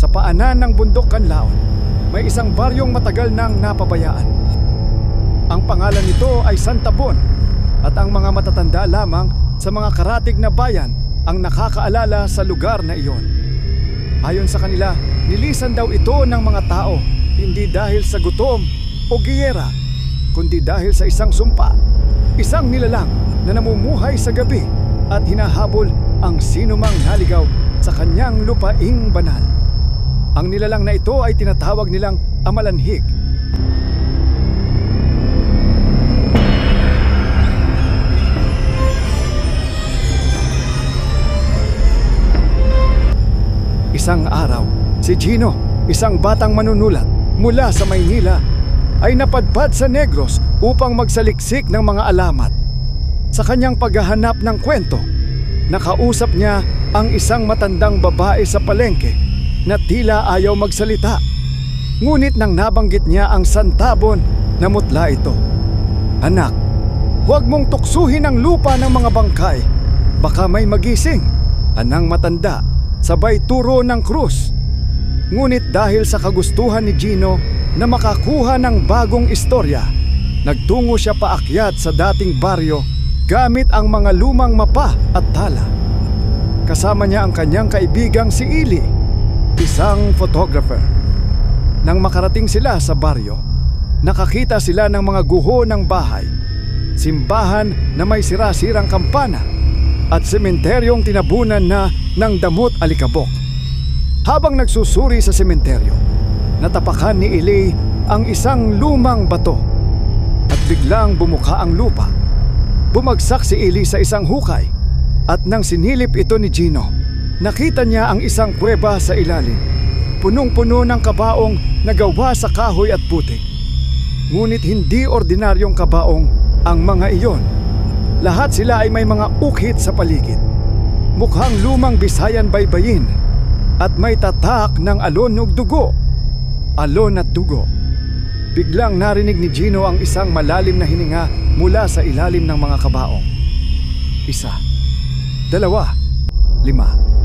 Sa paanan ng bundok Kanlaon, may isang baryong matagal nang napabayaan. Ang pangalan nito ay Santabon at ang mga matatanda lamang sa mga karatig na bayan ang nakakaalala sa lugar na iyon. Ayon sa kanila, nilisan daw ito ng mga tao hindi dahil sa gutom o giyera, kundi dahil sa isang sumpa. Isang nilalang na namumuhay sa gabi at hinahabol ang sinumang naligaw sa kanyang lupaing banal. Ang nilalang na ito ay tinatawag nilang amalanhig. Isang araw, si Gino, isang batang manunulat mula sa Maynila, ay napadpad sa Negros upang magsaliksik ng mga alamat. Sa kanyang paghahanap ng kwento, nakausap niya ang isang matandang babae sa palengke na tila ayaw magsalita. Ngunit nang nabanggit niya ang santabon, namutla ito. Anak, huwag mong tuksuhin ang lupa ng mga bangkay. Baka may magising. Anang matanda, sabay turo ng krus. Ngunit dahil sa kagustuhan ni Gino na makakuha ng bagong istorya, nagtungo siya paakyat sa dating baryo gamit ang mga lumang mapa at tala. Kasama niya ang kanyang kaibigang si Ili, isang photographer. Nang makarating sila sa baryo, nakakita sila ng mga guho ng bahay, simbahan na may sira-sirang kampana, at sementeryong tinabunan na ng damot alikabok. Habang nagsusuri sa sementeryo, natapakan ni Ili ang isang lumang bato at biglang bumuka ang lupa. Bumagsak si Ili sa isang hukay at nang sinilip ito ni Gino, nakita niya ang isang kuweba sa ilalim. Punong-puno ng kabaong na gawa sa kahoy at putik. Ngunit hindi ordinaryong kabaong ang mga iyon. Lahat sila ay may mga ukit sa paligid. Mukhang lumang Bisayan baybayin at may tatak ng alon ng dugo. Alon at dugo. Biglang narinig ni Gino ang isang malalim na hininga mula sa ilalim ng mga kabaong. Isa, dalawa, lima.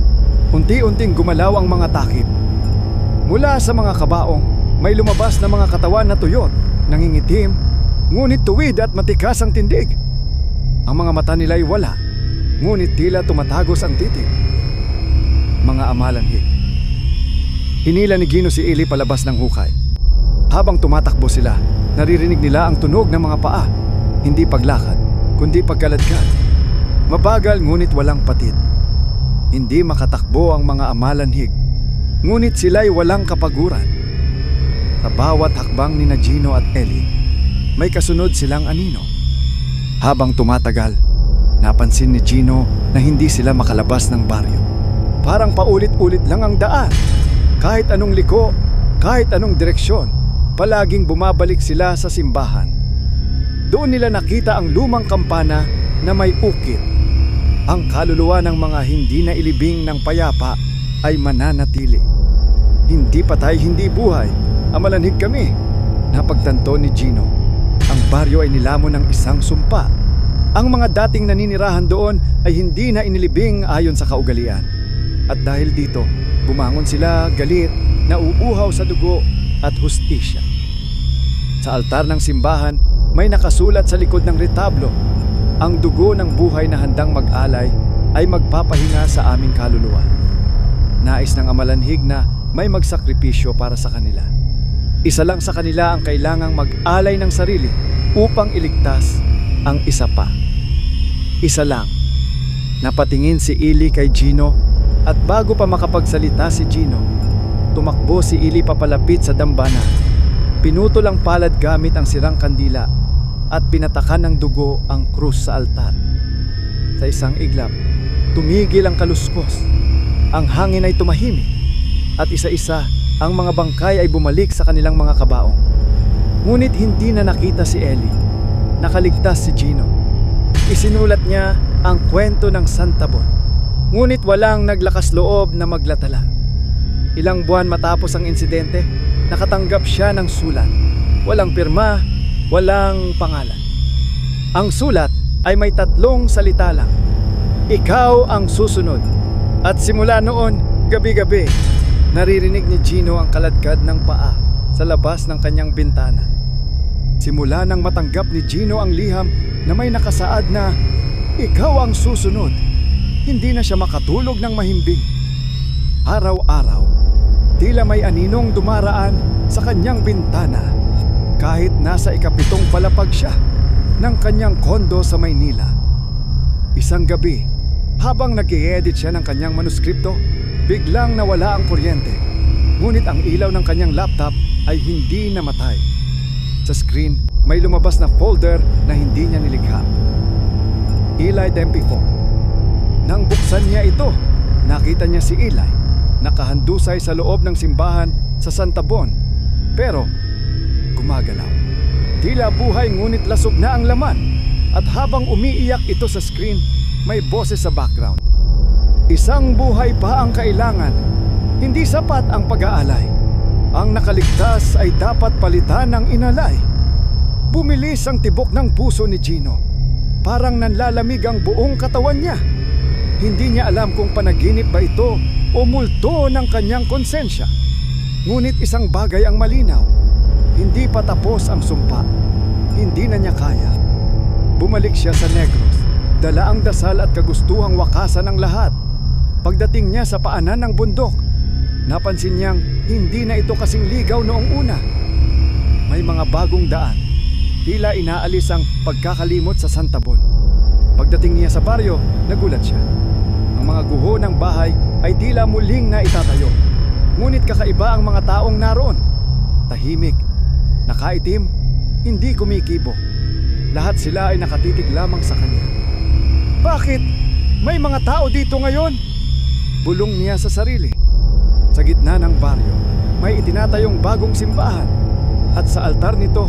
Unti-unting gumalaw ang mga takip. Mula sa mga kabaong, may lumabas na mga katawan na tuyot, nangingitim, ngunit tuwid at matikas ang tindig. Ang mga mata nila ay wala, ngunit tila tumatagos ang titig. Mga amalanhig. Hinila ni Gino si Eli palabas ng hukay. Habang tumatakbo sila, naririnig nila ang tunog ng mga paa. Hindi paglakad, kundi pagkaladkad. Mabagal ngunit walang patid. Hindi makatakbo ang mga amalanhig. Ngunit sila'y walang kapaguran. Sa bawat hakbang ni Gino at Ellie, may kasunod silang anino. Habang tumatagal, napansin ni Gino na hindi sila makalabas ng baryo. Parang paulit-ulit lang ang daan. Kahit anong liko, kahit anong direksyon, palaging bumabalik sila sa simbahan. Doon nila nakita ang lumang kampana na may ukit. Ang kaluluwa ng mga hindi na ilibing ng payapa ay mananatili. Hindi patay, hindi buhay. Amalanhig kami. Napagtanto ni Gino. Ang baryo ay nilamon ng isang sumpa. Ang mga dating naninirahan doon ay hindi na inilibing ayon sa kaugalian. At dahil dito, bumangon sila galit na uuhaw sa dugo at hustisya. Sa altar ng simbahan, may nakasulat sa likod ng retablo, ang dugo ng buhay na handang mag-alay ay magpapahinga sa aming kaluluwa. Nais ng amalanhig na may magsakripisyo para sa kanila. Isa lang sa kanila ang kailangang mag-alay ng sarili upang iligtas ang isa pa. Isa lang. Napatingin si Ili kay Gino at bago pa makapagsalita si Gino, tumakbo si Ili papalapit sa dambana. Pinutol ang palad gamit ang sirang kandila at pinatakan ng dugo ang krus sa altar. Sa isang iglap, tumigil ang kaluskos. Ang hangin ay tumahimik at isa-isa ang mga bangkay ay bumalik sa kanilang mga kabaong. Ngunit hindi na nakita si Ellie. Nakaligtas si Gino. Isinulat niya ang kwento ng Santabon. Ngunit walang naglakas loob na maglatala. Ilang buwan matapos ang insidente, nakatanggap siya ng sulat. Walang pirma, walang pangalan. Ang sulat ay may tatlong salita lang. Ikaw ang susunod. At simula noon, gabi-gabi, Naririnig ni Gino ang kaladkad ng paa sa labas ng kanyang bintana. Simula nang matanggap ni Gino ang liham na may nakasaad na ikaw ang susunod, hindi na siya makatulog ng mahimbing. Araw-araw, tila may aninong dumaraan sa kanyang bintana kahit nasa ikapitong palapag siya ng kanyang kondo sa Maynila. Isang gabi, habang nag edit siya ng kanyang manuskripto, biglang nawala ang kuryente. Ngunit ang ilaw ng kanyang laptop ay hindi namatay. Sa screen, may lumabas na folder na hindi niya nilikha. Eli MP4. Nang buksan niya ito, nakita niya si Eli, nakahandusay sa loob ng simbahan sa Santa Bon. Pero, gumagalaw. Tila buhay ngunit lasog na ang laman. At habang umiiyak ito sa screen, may boses sa background. Isang buhay pa ang kailangan. Hindi sapat ang pag-aalay. Ang nakaligtas ay dapat palitan ng inalay. Bumilis ang tibok ng puso ni Gino. Parang nanlalamig ang buong katawan niya. Hindi niya alam kung panaginip ba ito o multo ng kanyang konsensya. Ngunit isang bagay ang malinaw. Hindi pa tapos ang sumpa. Hindi na niya kaya. Bumalik siya sa Negros. Dala ang dasal at kagustuhang wakasan ng lahat. Pagdating niya sa paanan ng bundok, napansin niyang hindi na ito kasing ligaw noong una. May mga bagong daan. Tila inaalis ang pagkakalimot sa Santa Bon. Pagdating niya sa baryo, nagulat siya. Ang mga guho ng bahay ay tila muling na itatayo. Ngunit kakaiba ang mga taong naroon. Tahimik, nakaitim, hindi kumikibo. Lahat sila ay nakatitig lamang sa kanya. Bakit? May mga tao dito ngayon? Bulong niya sa sarili. Sa gitna ng baryo, may itinatayong bagong simbahan. At sa altar nito,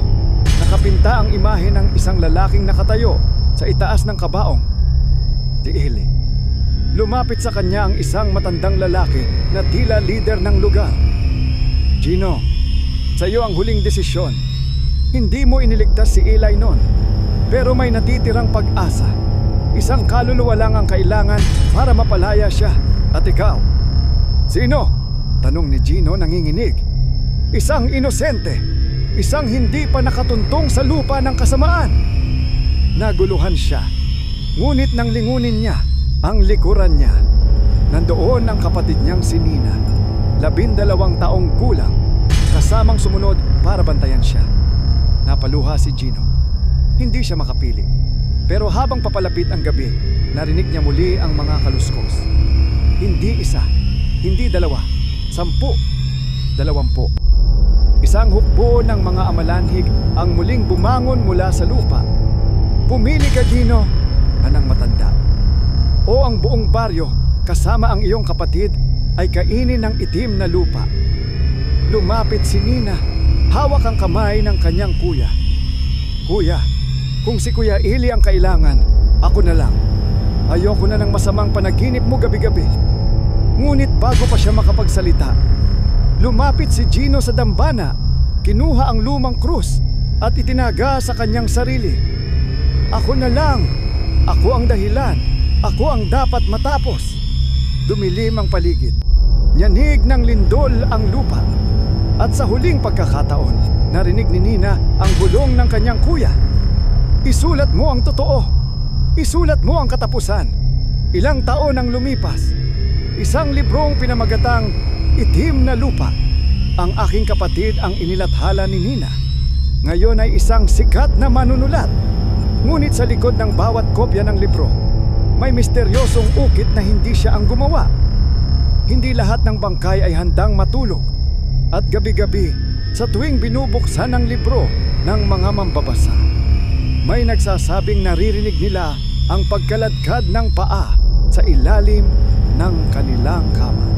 nakapinta ang imahe ng isang lalaking nakatayo sa itaas ng kabaong. Si Eli. Lumapit sa kanya ang isang matandang lalaki na tila leader ng lugar. Gino, sa iyo ang huling desisyon. Hindi mo iniligtas si Eli noon. Pero may natitirang pag-asa. Isang kaluluwa lang ang kailangan para mapalaya siya. At ikaw, sino? Tanong ni Gino nanginginig. Isang inosente. Isang hindi pa nakatuntong sa lupa ng kasamaan. Naguluhan siya. Ngunit nang lingunin niya ang likuran niya, nandoon ang kapatid niyang si Nina. Labindalawang taong gulang, kasamang sumunod para bantayan siya. Napaluha si Gino. Hindi siya makapili. Pero habang papalapit ang gabi, narinig niya muli ang mga kaluskos. Hindi isa, hindi dalawa, sampu, dalawampu. Isang hukbo ng mga amalanhig ang muling bumangon mula sa lupa. Pumili ka, Gino, anang matanda. O ang buong baryo, kasama ang iyong kapatid, ay kainin ng itim na lupa. Lumapit si Nina, hawak ang kamay ng kanyang kuya. Kuya, kung si Kuya Ili ang kailangan, ako na lang. Ayoko na ng masamang panaginip mo gabi-gabi. Ngunit bago pa siya makapagsalita, lumapit si Gino sa dambana, kinuha ang lumang krus at itinaga sa kanyang sarili. Ako na lang, ako ang dahilan, ako ang dapat matapos. Dumilim ang paligid, nyanig ng lindol ang lupa. At sa huling pagkakataon, narinig ni Nina ang bulong ng kanyang kuya. Isulat mo ang totoo. Isulat mo ang katapusan. Ilang taon ang lumipas. Isang librong pinamagatang Itim na Lupa. Ang aking kapatid ang inilathala ni Nina. Ngayon ay isang sikat na manunulat. Ngunit sa likod ng bawat kopya ng libro, may misteryosong ukit na hindi siya ang gumawa. Hindi lahat ng bangkay ay handang matulog. At gabi-gabi, sa tuwing binubuksan ang libro ng mga mambabasa, may nagsasabing naririnig nila ang pagkaladkad ng paa sa ilalim ng kanilang kama.